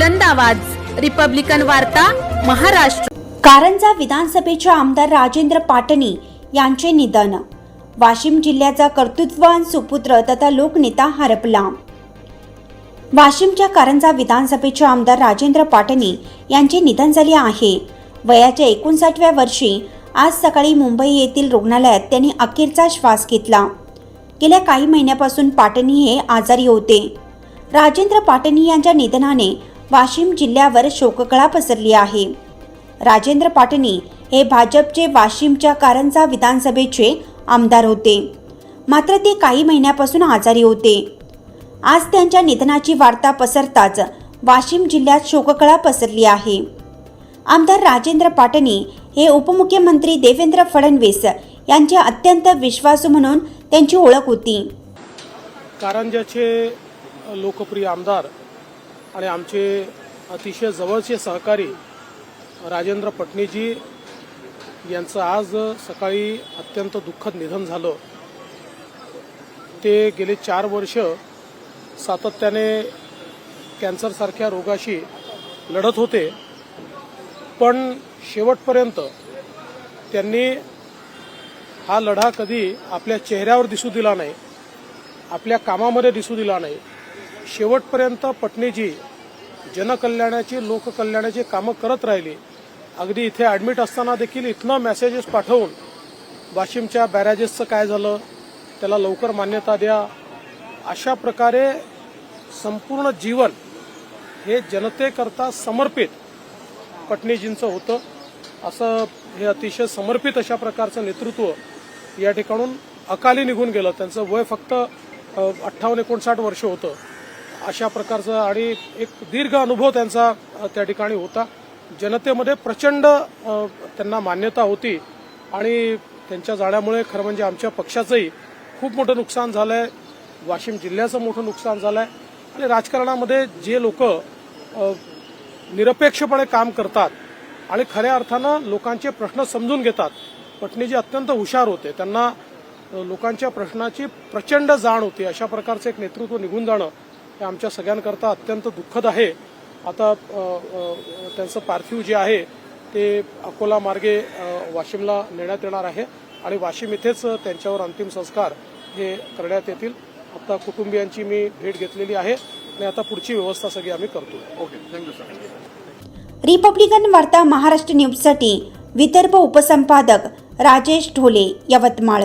बुलंद आवाज. रिपब्लिकन वार्ता महाराष्ट्र. कारंजा विधानसभेचे आमदार राजेंद्र पाटणी यांचे निधन. वाशिम जिल्ह्याचा कर्तृत्ववान सुपुत्र तथा लोकनेता हरपला वाशिमच्या कारंजा विधानसभेचे आमदार राजेंद्र पाटणी यांचे निधन झाले आहे. वयाच्या एकोणसाठव्या वर्षी आज सकाळी मुंबई येथील रुग्णालयात त्यांनी अखेरचा श्वास घेतला. गेल्या काही महिन्यापासून पाटणी हे आजारी होते. राजेंद्र पाटणी यांच्या निधनाने वाशिम जिल्ह्यावर शोककळा पसरली आहे. राजेंद्र पाटणी हे भाजपचे वाशिमच्या कारंजा विधानसभेचे आमदार होते. मात्र ते काही महिन्यापासून आजारी होते. आज त्यांच्या निधनाची वार्ता पसरताच वाशिम जिल्ह्यात शोककळा पसरली आहे. आमदार राजेंद्र पाटणी हे उपमुख्यमंत्री देवेंद्र फडणवीस यांचे अत्यंत विश्वासू म्हणून त्यांची ओळख होती. कारंजाचे लोकप्रिय आमदार आणि आमचे अतिशय जवळचे सहकारी राजेंद्र पटणेजी यांचं आज सकाळी अत्यंत दुःखद निधन झालं. ते गेले चार वर्ष सातत्याने कॅन्सरसारख्या रोगाशी लढत होते. पण शेवटपर्यंत त्यांनी हा लढा कधी आपल्या चेहऱ्यावर दिसू दिला नाही आपल्या कामामध्ये दिसू दिला नाही. शेवटपर्यंत पटणेजी जनकल्याणाची लोककल्याणाची कामं करत राहिली. अगदी इथे ॲडमिट असताना देखील इथनं मेसेजेस पाठवून वाशिमच्या बॅरेजेसचं काय झालं त्याला लवकर मान्यता द्या. अशा प्रकारे संपूर्ण जीवन हे जनतेकरता समर्पित पटणेजींचं होतं. असं हे अतिशय समर्पित अशा प्रकारचं नेतृत्व या ठिकाणून अकाली निघून गेलं. त्यांचं वय फक्त अठ्ठावन्न एकोणसाठ वर्ष होतं. अशा प्रकारचं आणि एक दीर्घ अनुभव त्यांचा त्या ठिकाणी होता. जनतेमध्ये प्रचंड त्यांना मान्यता होती आणि त्यांच्या जाण्यामुळे खरं म्हणजे आमच्या पक्षाचंही खूप मोठं नुकसान झालंय. वाशिम जिल्ह्याचं मोठं नुकसान झालंय. आणि राजकारणामध्ये जे लोक निरपेक्षपणे काम करतात आणि खऱ्या अर्थानं लोकांचे प्रश्न समजून घेतात. पटणीजी अत्यंत हुशार होते. त्यांना लोकांच्या प्रश्नाची प्रचंड जाण होती. अशा प्रकारचं एक नेतृत्व निघून जाणं हे आमच्या सगळ्यांकरता अत्यंत दुःखद आहे. आता त्यांचं पार्थिव जे आहे ते अकोला मार्गे वाशिमला नेण्यात येणार आहे आणि वाशिम इथेच त्यांच्यावर अंतिम संस्कार हे करण्यात येतील. आता कुटुंबियांची मी भेट घेतलेली आहे आणि आता पुढची व्यवस्था सगळी आम्ही करतो. Okay thank you sir. रिपब्लिकन वार्ता महाराष्ट्र न्यूजसाठी विदर्भ उपसंपादक राजेश ढोले यवतमाळ.